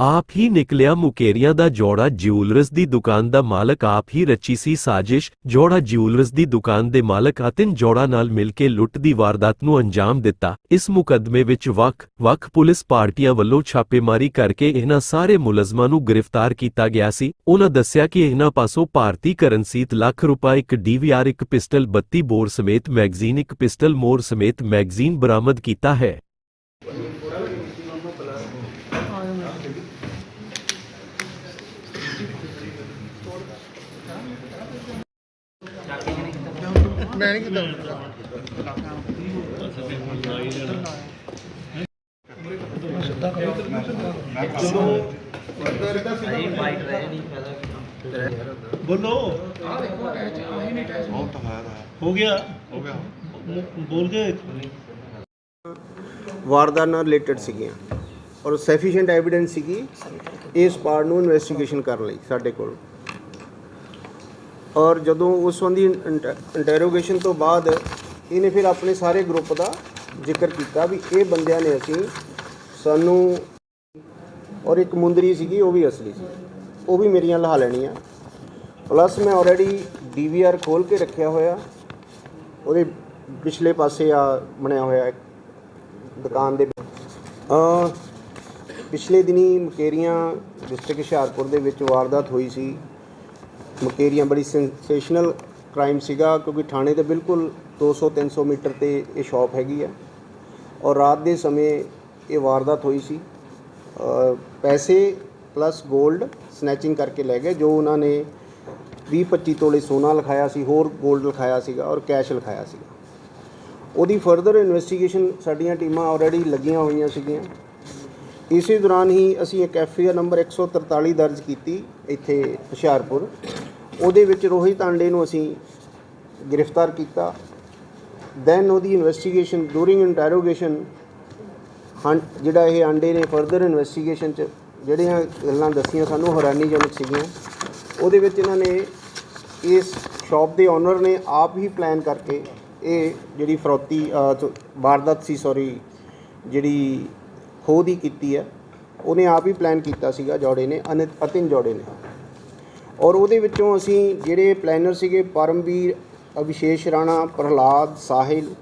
ਆਪ ਹੀ ਨਿਕਲਿਆ ਮੁਕੇਰੀਆਂ ਦਾ ਜੋੜਾ ਜਿਊਲਰਸ ਦੀ ਦੁਕਾਨ ਦਾ ਮਾਲਕ ਆਪ ਹੀ ਰਚੀ ਸੀ ਸਾਜ਼ਿਸ਼, ਜੋੜਾ ਜਿਊਲਰਸ ਦੀ ਦੁਕਾਨ ਦੇ ਮਾਲਕ ਅਤਿਨ ਜੋੜਾ ਨਾਲ ਮਿਲ ਕੇ ਲੁੱਟ ਦੀ ਵਾਰਦਾਤ ਨੂੰ ਅੰਜਾਮ ਦਿੱਤਾ। ਇਸ ਮੁਕੱਦਮੇ ਵਿੱਚ ਵੱਖ-ਵੱਖ ਪੁਲਿਸ ਪਾਰਟੀਆਂ ਵੱਲੋਂ ਛਾਪੇਮਾਰੀ ਕਰਕੇ ਇਹਨਾਂ ਸਾਰੇ ਮੁਲਜ਼ਮਾਂ ਨੂੰ ਗ੍ਰਿਫਤਾਰ ਕੀਤਾ ਗਿਆ ਸੀ। ਉਹਨਾਂ ਦੱਸਿਆ ਕਿ ਇਹਨਾਂ ਪਾਸੋਂ ਭਾਰਤੀ ਕਰੰਸੀਤ ਲੱਖ ਰੁਪਏ, ਇੱਕ ਡੀਵੀਆਰ, ਇੱਕ ਪਿਸਟਲ 32 ਬੋਰ ਸਮੇਤ ਮੈਗਜ਼ੀਨ, ਇੱਕ ਪਿਸਟਲ ਮੋਰ ਸਮੇਤ ਮੈਗਜ਼ੀਨ ਬਰਾਮਦ ਕੀਤਾ ਹੈ। ਮੈਂ ਨਹੀਂ ਕੀਤਾ ਬੋਲੋ ਹੋ ਗਿਆ। ਹੋ ਗਿਆ। ਬੋਲ ਕੇ ਵਾਰਦਾਤ ਨਾਲ ਰਿਲੇਟਡ ਸੀਗੀਆਂ। ਔਰ ਸਫੀਸ਼ੀਐਂਟ ਐਵੀਡੈਂਸ ਸੀਗੀ ਇਸ ਪਾਰਟ ਨੂੰ ਇਨਵੈਸਟੀਗੇਸ਼ਨ ਕਰਨ ਲਈ ਸਾਡੇ ਕੋਲ। ਔਰ ਜਦੋਂ ਉਸ ਸੰਬੰਧੀ ਇੰਟਰੋਗੇਸ਼ਨ ਤੋਂ ਬਾਅਦ ਇਹਨੇ ਫਿਰ ਆਪਣੇ ਸਾਰੇ ਗਰੁੱਪ ਦਾ ਜ਼ਿਕਰ ਕੀਤਾ ਵੀ ਇਹ ਬੰਦਿਆਂ ਨੇ ਅਸੀਂ ਸਾਨੂੰ ਔਰ ਇੱਕ ਮੁੰਦਰੀ ਸੀਗੀ, ਉਹ ਵੀ ਅਸਲੀ ਸੀ। ਉਹ ਵੀ ਮੇਰੀਆਂ ਲਹਾ ਲੈਣੀਆਂ। ਪਲੱਸ ਮੈਂ ਆਲਰੇਡੀ ਡੀਵੀਆਰ ਖੋਲ ਕੇ ਰੱਖਿਆ ਹੋਇਆ। ਉਹਦੇ ਪਿਛਲੇ ਪਾਸੇ ਆ ਬਣਿਆ ਹੋਇਆ ਦੁਕਾਨ ਦੇ ਅ ਪਿਛਲੇ ਦਿਨੀ ਮਕੇਰੀਆਂ ਡਿਸਟ੍ਰਿਕਟ ਹੁਸ਼ਿਆਰਪੁਰ ਦੇ ਵਿੱਚ ਵਾਰਦਾਤ ਹੋਈ ਸੀ। ਮਕੇਰੀਆਂ ਬੜੀ ਸੈਂਸੇਸ਼ਨਲ ਕ੍ਰਾਈਮ ਸੀਗਾ ਕਿਉਂਕਿ ਥਾਣੇ ਦੇ ਬਿਲਕੁਲ 200 300 ਮੀਟਰ ਤੇ ਇਹ ਸ਼ਾਪ ਹੈਗੀ ਆ। ਔਰ ਰਾਤ ਦੇ ਸਮੇਂ ਇਹ ਵਾਰਦਾਤ ਹੋਈ ਸੀ। ਪੈਸੇ ਪਲੱਸ 골ਡ ਸਨੈਚਿੰਗ ਕਰਕੇ ਲੈ ਗਏ, ਜੋ ਉਹਨਾਂ ਨੇ 20 25 ਤੋਲੇ ਸੋਨਾ ਲਿਖਾਇਆ ਸੀ, ਹੋਰ 골ਡ ਲਿਖਾਇਆ ਸੀਗਾ ਔਰ ਕੈਸ਼ ਲਿਖਾਇਆ ਸੀਗਾ। ਉਹਦੀ ਫਰਦਰ ਇਨਵੈਸਟੀਗੇਸ਼ਨ ਸਾਡੀਆਂ ਟੀਮਾਂ ਆਲਰੇਡੀ ਲੱਗੀਆਂ ਹੋਈਆਂ ਸੀਗੀਆਂ। ਇਸੇ ਦੌਰਾਨ ਹੀ ਅਸੀਂ ਇੱਕ ਐਫ ਆਈ ਆਰ ਨੰਬਰ 143 ਦਰਜ ਕੀਤੀ ਇੱਥੇ ਹੁਸ਼ਿਆਰਪੁਰ। ਉਹਦੇ ਵਿੱਚ ਰੋਹਿਤ ਆਂਡੇ ਨੂੰ ਅਸੀਂ ਗ੍ਰਿਫਤਾਰ ਕੀਤਾ। ਦੈਨ ਉਹਦੀ ਇਨਵੈਸਟੀਗੇਸ਼ਨ ਡੂਰਿੰਗ ਇੰਟਰੋਗੇਸ਼ਨ ਹਾਂ, ਜਿਹੜਾ ਇਹ ਆਂਡੇ ਨੇ ਫਰਦਰ ਇਨਵੈਸਟੀਗੇਸ਼ਨ ਚ, ਜਿਹੜੀਆਂ ਗੱਲਾਂ ਦੱਸੀਆਂ ਸਾਨੂੰ ਹੈਰਾਨੀਜਨਕ ਸੀਗੀਆਂ। ਉਹਦੇ ਵਿੱਚ ਇਹਨਾਂ ਨੇ ਇਸ ਸ਼ਾਪ ਦੇ ਓਨਰ ਨੇ ਆਪ ਹੀ ਪਲਾਨ ਕਰਕੇ ਇਹ ਜਿਹੜੀ ਫਰੋਤੀ ਚ- ਵਾਰਦਾਤ ਸੀ ਸੌਰੀ ਜਿਹੜੀ ਖੋਹ ਹੀ ਕੀਤੀ ਹੈ। ਉਹਨੇ ਆਪ ਹੀ ਪਲਾਨ ਕੀਤਾ ਸੀਗਾ ਜੋੜੇ ਨੇ, ਅਨਿਤ ਅਤਿਨ ਜੋੜੇ ਨੇ। ਔਰ ਉਹਦੇ ਵਿੱਚੋਂ ਅਸੀਂ ਜਿਹੜੇ ਪਲੈਨਰ ਸੀਗੇ, ਪਰਮਵੀਰ ਅਭਿਸ਼ੇਸ਼ ਰਾਣਾ, ਪ੍ਰਹਲਾਦ, ਸਾਹਿਲ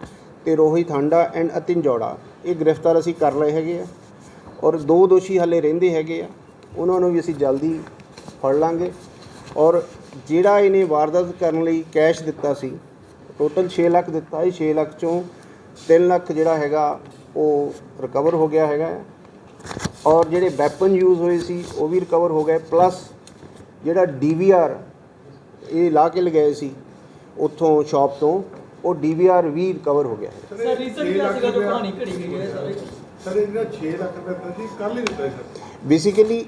ਤੇ ਰੋਹਿਤ ਹਾਂਡਾ ਐਂਡ ਅਤਿਨ ਜੋੜਾ। ਇਹ ਗ੍ਰਿਫਤਾਰ ਅਸੀਂ ਕਰ ਲਏ ਹੈਗੇ ਆ। ਔਰ ਦੋ ਦੋਸ਼ੀ ਹਲੇ ਰਹਿੰਦੇ ਹੈਗੇ ਆ। ਉਹਨਾਂ ਨੂੰ ਵੀ ਅਸੀਂ ਜਲਦੀ ਫੜ ਲਾਂਗੇ। ਔਰ ਜਿਹੜਾ ਇਹਨੇ ਵਾਰਦਾਤ ਕਰਨ ਲਈ ਕੈਸ਼ ਦਿੱਤਾ ਸੀ ਟੋਟਲ 6 ਲੱਖ ਦਿੱਤਾ ਸੀ। 6 ਲੱਖ ਚੋਂ 3 ਲੱਖ ਜਿਹੜਾ ਹੈਗਾ ਉਹ ਰਿਕਵਰ ਹੋ ਗਿਆ ਹੈਗਾ ਔਰ ਜਿਹੜੇ ਵੈਪਨ ਯੂਜ਼ ਹੋਏ ਸੀ ਉਹ ਵੀ ਰਿਕਵਰ ਹੋ ਗਏ। ਪਲੱਸ ਜਿਹੜਾ ਡੀਵੀਆਰ ਇਹ ਲਾ ਕੇ ਲਗਾਏ ਸੀ ਉੱਥੋਂ ਸ਼ਾਪ ਤੋਂ ਉਹ ਡੀਵੀਆਰ ਵੀ ਰਿਕਵਰ ਹੋ ਗਿਆ ਹੈ। ਸਰ ਰੀਜ਼ਨ ਕੀ ਸੀਗਾ ਜੋ ਕਹਾਣੀ ਘੜੀ ਗਈ ਹੈ ਸਾਰੇ। ਸਰ ਇਹ ਜਿਹੜਾ 6 ਲੱਖ ਰੁਪਏ ਦਿੱਤਾ ਸੀ ਕੱਲ ਹੀ ਦਿੱਤਾ ਸੀ ਸਰ। ਬੇਸਿਕਲੀ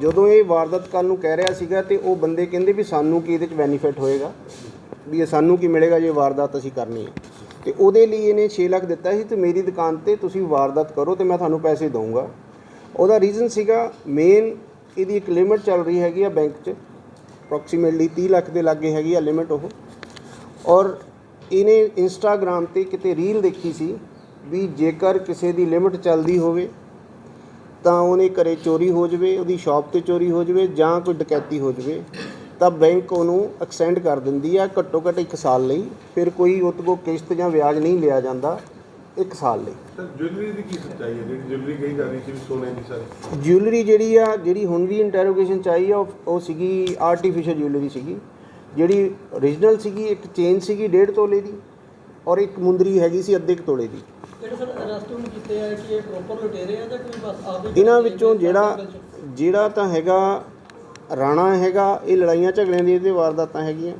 ਜਦੋਂ ਇਹ ਵਾਰਦਾਤ ਕਰਨ ਨੂੰ ਕਹਿ ਰਿਹਾ ਸੀਗਾ ਤੇ ਉਹ ਬੰਦੇ ਕਹਿੰਦੇ ਵੀ ਸਾਨੂੰ ਕੀ ਇਹਦੇ ਚ ਬੈਨੀਫਿਟ ਹੋਏਗਾ? ਵੀ ਇਹ ਸਾਨੂੰ ਕੀ ਮਿਲੇਗਾ ਜੇ ਵਾਰਦਾਤ ਅਸੀਂ ਕਰਨੀ ਹੈ? ਤੇ ਉਹਦੇ ਲਈ ਇਹਨੇ 6 ਲੱਖ ਦਿੱਤਾ ਸੀ ਤੇ ਮੇਰੀ ਦੁਕਾਨ ਤੇ ਤੁਸੀਂ ਵਾਰਦਾਤ ਕਰੋ ਤੇ ਮੈਂ ਤੁਹਾਨੂੰ ਪੈਸੇ ਦਊਂਗਾ। ਉਹਦਾ ਰੀਜ਼ਨ ਸੀਗਾ ਮੇਨ ਇਹਦੀ ਇੱਕ ਲਿਮਿਟ ਚੱਲ ਰਹੀ ਹੈਗੀ ਆ ਬੈਂਕ 'ਚ। ਅਪਰੋਕਸੀਮੇਟਲੀ 30 ਲੱਖ ਦੇ ਲਾਗੇ ਹੈਗੀ ਆ ਲਿਮਿਟ ਉਹ। ਔਰ ਇਹਨੇ ਇੰਸਟਾਗ੍ਰam ਤੇ ਕਿਤੇ ਰੀਲ ਦੇਖੀ ਸੀ ਵੀ ਜੇਕਰ ਕਿਸੇ ਦੀ ਲਿਮਿਟ ਚੱਲਦੀ ਹੋਵੇ, ਤਾਂ ਉਹਨੇ ਘਰੇ ਚੋਰੀ ਹੋ ਜਵੇ, ਉਹਦੀ ਸ਼ਾਪ ਤੇ ਚੋਰੀ ਹੋ ਜਵੇ ਜਾਂ ਕੋਈ ਡਕੈਤੀ ਹੋ ਜਵੇ। ਤਾਂ ਬੈਂਕ ਉਹਨੂੰ ਐਕਸਟੈਂਡ ਕਰ ਦਿੰਦੀ ਆ ਘੱਟੋ ਘੱਟ 1 ਸਾਲ ਲਈ। ਫਿਰ ਕੋਈ ਉਹਦੇ ਕੋਲ ਕਿਸ਼ਤ ਜਾਂ ਵਿਆਜ ਨਹੀਂ ਲਿਆ ਜਾਂਦਾ 1 ਸਾਲ ਲਈ। ਸਰ ਜੁਐਲਰੀ ਦੀ ਕੀ ਸੱਚਾਈ ਹੈ? ਜਿਹੜੀ ਜੁਐਲਰੀ ਕਹੀ ਜਾ ਰਹੀ ਸੀ ਵੀ ਸੋਨੇ ਦੀ ਸਾਰੀ। ਜਿਊਲਰੀ ਜਿਹੜੀ ਆ ਜਿਹੜੀ ਹੁਣ ਵੀ ਇੰਟਰੋਗੇਸ਼ਨ ਚ ਆਈ ਆ ਉਹ- ਉਹ ਸੀਗੀ ਆਰਟੀਫੀਸ਼ੀਅਲ ਜਿਊਲਰੀ ਸੀਗੀ। ਜਿਹੜੀ origignal ਸੀਗੀ ਇੱਕ ਚੇਨ ਸੀਗੀ 1.5 ਤੋਲੇ ਦੀ ਔਰ ਇੱਕ ਮੁੰਦਰੀ ਹੈਗੀ ਸੀ ਅੱਧੇ ਕੁ ਤੋਲੇ ਦੀ। ਜਿਹੜੇ ਸਰ ਅਰੈਸਟ ਹੁਣ ਕੀਤੇ ਆ ਕਿ ਇਹ ਪ੍ਰੋਪਰ ਲੁਟੇਰੇ ਆ ਜਾਂ ਕੋਈ ਬਸ ਆਪੇ ਇਹਨਾਂ ਵਿੱਚੋਂ ਜਿਹੜਾ ਜਿਹੜਾ ਤਾਂ ਹੈਗਾ ਰਾਣਾ ਹੈਗਾ ਇਹ ਲੜਾਈਆਂ ਝਗੜਿਆਂ ਦੀ ਇਹਦੇ ਵਾਰਦਾਤਾਂ ਹੈਗੀਆਂ।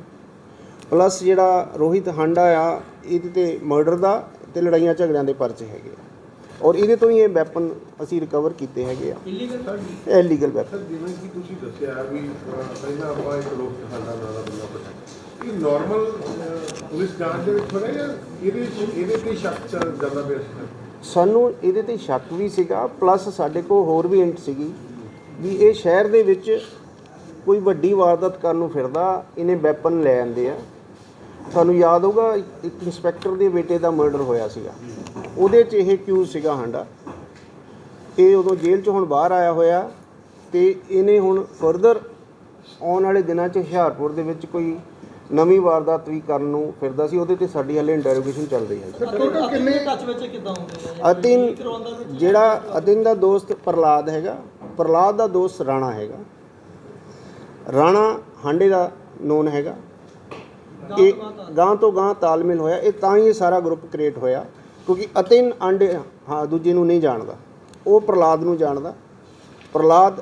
ਪਲੱਸ ਜਿਹੜਾ ਰੋਹਿਤ ਹਾਂਡਾ ਆ ਇਹਦੇ ਤੇ ਮਰਡਰ ਦਾ ਤੇ ਲੜਾਈਆਂ ਝਗੜਿਆਂ ਦੇ ਪਰਚੇ ਹੈਗੇ ਆ। ਔਰ ਇਹਦੇ ਤੋਂ ਹੀ ਇਹ ਵੈਪਨ ਅਸੀਂ ਰਿਕਵਰ ਕੀਤੇ ਹੈਗੇ ਆ। ਇਲੀਗਲ ਇਹ ਲੀਗਲ ਵੈਪਨ ਸਰ ਜਿਵੇਂ ਕਿ ਤੁਸੀਂ ਦੱਸਿਆ ਵੀ ਅਹ, ਪਹਿਲਾਂ ਆਪਾਂ ਇੱਕ ਲੋਕ ਸਾਡਾ ਨਾਂ ਦਾ ਬੰਦਾ ਪਤਾ ਇਹ ਨਾਰਮਲ ਪੁਲਿਸ ਜਾਂਚ ਦੇ ਵਿੱਚ ਹੋਣਾ ਜਾਂ ਇਹਦੇ ਇਹਦੇ ਤੇ ਸ਼ੱਕ ਚੱਲ ਜਾਂਦਾ ਪਿਆ ਸੀ? ਸਰ ਸਾਨੂੰ ਇਹਦੇ ਤੇ ਸ਼ੱਕ ਵੀ ਸੀਗਾ ਪਲੱਸ ਸਾਡੇ ਕੋਲ ਹੋਰ ਵੀ ਹਿੰਟ ਸੀਗੀ ਵੀ ਇਹ ਸ਼ਹਿਰ ਦੇ ਵਿੱਚ ਕੋਈ ਵੱਡੀ ਵਾਰਦਾਤ ਕਰਨ ਨੂੰ ਫਿਰਦਾ ਇਹਨੇ ਵੈਪਨ ਲੈ ਆਂਦੇ ਆ। ਤੁਹਾਨੂੰ ਯਾਦ ਹੋਊਗਾ ਇੱਕ ਇੰਸਪੈਕਟਰ ਦੇ ਬੇਟੇ ਦਾ ਮਰਡਰ ਹੋਇਆ ਸੀਗਾ। ਉਹਦੇ 'ਚ ਇਹ ਕਿਊਜ਼ ਸੀਗਾ ਹਾਂਡਾ ਇਹ ਉਦੋਂ ਜੇਲ੍ਹ 'ਚ ਹੁਣ ਬਾਹਰ ਆਇਆ ਹੋਇਆ ਤੇ ਇਹਨੇ ਹੁਣ ਫਰਦਰ ਆਉਣ ਵਾਲੇ ਦਿਨਾਂ 'ਚ ਹੁਸ਼ਿਆਰਪੁਰ ਦੇ ਵਿੱਚ ਕੋਈ ਨਵੀਂ ਵਾਰਦਾਤ ਵੀ ਕਰਨ ਨੂੰ ਫਿਰਦਾ ਸੀ। ਉਹਦੇ ਤੇ ਸਾਡੀ ਹਾਲੇ ਇੰਟਰੋਗੇਸ਼ਨ ਚੱਲ ਰਹੀ ਹੈ। ਟੋਟਲ ਕਿੰਨੇ ਟੱਚ ਵਿੱਚ ਕਿੱਦਾਂ ਹੁੰਦੇ ਆ? ਅਤਿਨ ਜਿਹੜਾ ਅਤਿਨ ਦਾ ਦੋਸਤ ਪ੍ਰਲਾਦ ਹੈਗਾ। ਪ੍ਰਲਾਦ ਦਾ ਦੋਸਤ ਰਾਣਾ ਹੈਗਾ। ਰਾਣਾ ਹਾਂਡੇ ਦਾ ਨੋਨ ਹੈਗਾ। ਇਹ ਗਾਂ ਤੋਂ ਗਾਂ ਤਾਲਮੇਲ ਹੋਇਆ। ਇਹ ਤਾਂ ਹੀ ਇਹ ਸਾਰਾ ਗਰੁੱਪ ਕ੍ਰੀਏਟ ਹੋਇਆ ਕਿਉਂਕਿ ਅਤਿਨ ਆਂਡੇ ਹਾਂ ਦੂਜੇ ਨੂੰ ਨਹੀਂ ਜਾਣਦਾ। ਉਹ ਪ੍ਰਲਾਦ ਨੂੰ ਜਾਣਦਾ। ਪ੍ਰਲਾਦ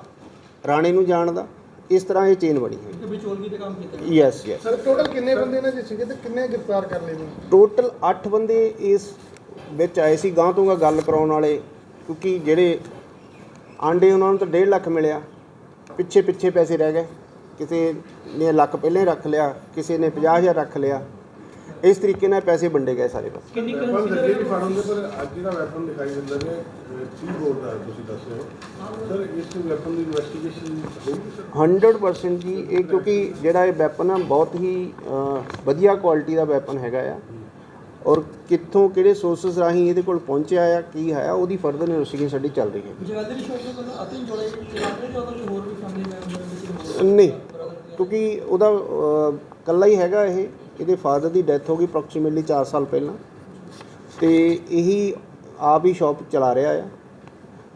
ਰਾਣੇ ਨੂੰ ਜਾਣਦਾ। ਇਸ ਤਰ੍ਹਾਂ ਇਹ ਚੇਨ ਬਣੀ ਹੈ ਇੱਕ ਵਿਚੋਲਗੀ ਤੇ ਕੰਮ ਕੀਤਾ। ਯੈਸ ਯੈਸ ਸਰ ਟੋਟਲ ਕਿੰਨੇ ਬੰਦੇ ਨੇ ਜੇ ਸੀਗੇ ਤੇ ਕਿੰਨੇ ਗ੍ਰਿਫਤਾਰ ਕਰ ਲਏ ਨੇ? ਟੋਟਲ 8 ਬੰਦੇ ਇਸ ਵਿੱਚ ਆਏ ਸੀ। ਗਾਂ ਤੋਂ ਗੱਲ ਕਰਾਉਣ ਵਾਲੇ ਕਿਉਂਕਿ ਜਿਹੜੇ ਆਂਡੇ ਉਹਨਾਂ ਨੂੰ ਤਾਂ 1.5 ਲੱਖ ਮਿਲਿਆ। ਪਿੱਛੇ ਪਿੱਛੇ ਪੈਸੇ ਰਹਿ ਗਏ। ਕਿਸੇ ਨੇ ਲੱਖ ਪਹਿਲਾਂ ਰੱਖ ਲਿਆ ਕਿਸੇ ਨੇ 50000 ਰੱਖ ਲਿਆ। ਇਸ ਤਰੀਕੇ ਨਾਲ ਪੈਸੇ ਵੰਡੇ ਗਏ ਸਾਰੇ ਪਾਸੇ। ਕਿੰਨੀ ਵੈਪਨ ਲੱਗੇ ਨਹੀਂ ਫੜ ਹੁੰਦੇ ਪਰ ਅੱਜ ਜਿਹੜਾ ਵੈਪਨ ਦਿਖਾਈ ਦਿੰਦਾ ਨੇ ਕੀ ਬੋਲ ਦਾ ਤੁਸੀਂ ਦੱਸ ਰਹੇ ਹੋ? ਸਰ ਇਸ ਵੈਪਨ ਦੀ ਇਨਵੈਸਟੀਗੇਸ਼ਨ ਹੋਊਗੀ ਸਰ 100% ਜੀ ਇਹ ਕਿਉਂਕਿ ਜਿਹੜਾ ਇਹ ਵੈਪਨ ਆ ਬਹੁਤ ਹੀ ਵਧੀਆ ਕੁਆਲਿਟੀ ਦਾ ਵੈਪਨ ਹੈਗਾ ਆ। ਔਰ ਕਿੱਥੋਂ ਕਿਹੜੇ ਸੋਰਸਸ ਰਾਹੀਂ ਇਹਦੇ ਕੋਲ ਪਹੁੰਚਿਆ ਆ ਕੀ ਹੈ ਆ, ਉਹਦੀ ਫਰਦਰ ਇਨਵੈਸਟੀਗੇਸ਼ਨ ਸਾਡੀ ਚੱਲ ਰਹੀ ਹੈ। ਜਵੈਲਰੀ ਸ਼ੋਪ ਤੋਂ ਅਤਿਨ ਜੋੜੇ ਚਲਾ ਰਹੇ ਜਾਂ ਹੋਰ ਵੀ ਫੈਮਿਲੀ ਮੈਂਬਰ ਨਹੀਂ ਕਿਉਂਕਿ ਉਹਦਾ ਅ, ਇਕੱਲਾ ਹੀ ਹੈਗਾ ਇਹ। ਇਹਦੇ ਫਾਦਰ ਦੀ ਡੈਥ ਹੋ ਗਈ ਅਪਰੋਕਸੀਮੇਟਲੀ 4 ਸਾਲ ਪਹਿਲਾਂ। ਤੇ ਇਹੀ ਆਪ ਹੀ ਸ਼ਾਪ ਚਲਾ ਰਿਹਾ ਆ।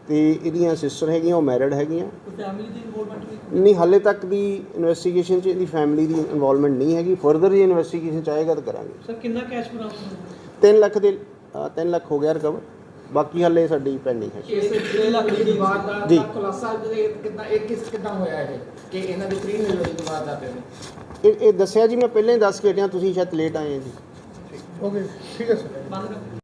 ਤੇ ਇਹਦੀਆਂ ਸਿਸਟਰ ਹੈਗੀਆਂ ਉਹ ਮੈਰਿਡ ਹੈਗੀਆਂ। ਫੈਮਿਲੀ ਦੀ ਇਨਵੋਲਵਮੈਂਟ ਨਹੀਂ? ਹਾਲੇ ਤੱਕ ਦੀ ਇਨਵੈਸਟੀਗੇਸ਼ਨ 'ਚ ਇਹਦੀ ਫੈਮਿਲੀ ਦੀ ਇਨਵੋਲਵਮੈਂਟ ਨਹੀਂ ਹੈਗੀ। ਫਰਦਰ ਜੇ ਇਨਵੈਸਟੀਗੇਸ਼ਨ ਚਾਹੇਗਾ ਤਾਂ ਕਰਾਂਗੇ। ਸਰ ਕਿੰਨਾ ਕੈਸ਼ ਬਰਾਮਦ ਹੋਇਆ? 3 ਲੱਖ ਦੇ 3 ਲੱਖ ਹੋ ਗਿਆ ਰਿਕਵਰ ਬਾਕੀ ਹਾਲੇ ਸਾਡੀ ਪੈਂਡਿੰਗ ਹੈ। ਇਸ 6 ਲੱਖ ਦੀ ਵਾਰਦਾਤ। ਦਾ ਖੁਲਾਸਾ ਜਿਹੜੇ ਕਿੱਦਾਂ ਇਹ ਕਿਸ ਕਿੱਦਾਂ ਹੋਇਆ ਇਹ? ਕਿ ਇਹਨਾਂ ਦੇ ਪ੍ਰੀ ਨਿਰੋਧ ਵਾਰਦਾਤ ਹੈ ਇਹ ਇਹ ਦੱਸਿਆ ਜੀ ਮੈਂ ਪਹਿਲਾਂ ਹੀ ਦੱਸ ਕੇ ਹਟਿਆ ਤੁਸੀਂ ਸ਼ਾਇਦ ਲੇਟ ਆਏ ਹੋ ਜੀ। ਓਕੇ ਠੀਕ ਹੈ ਸਰ ਬੰਦ। ਕਰ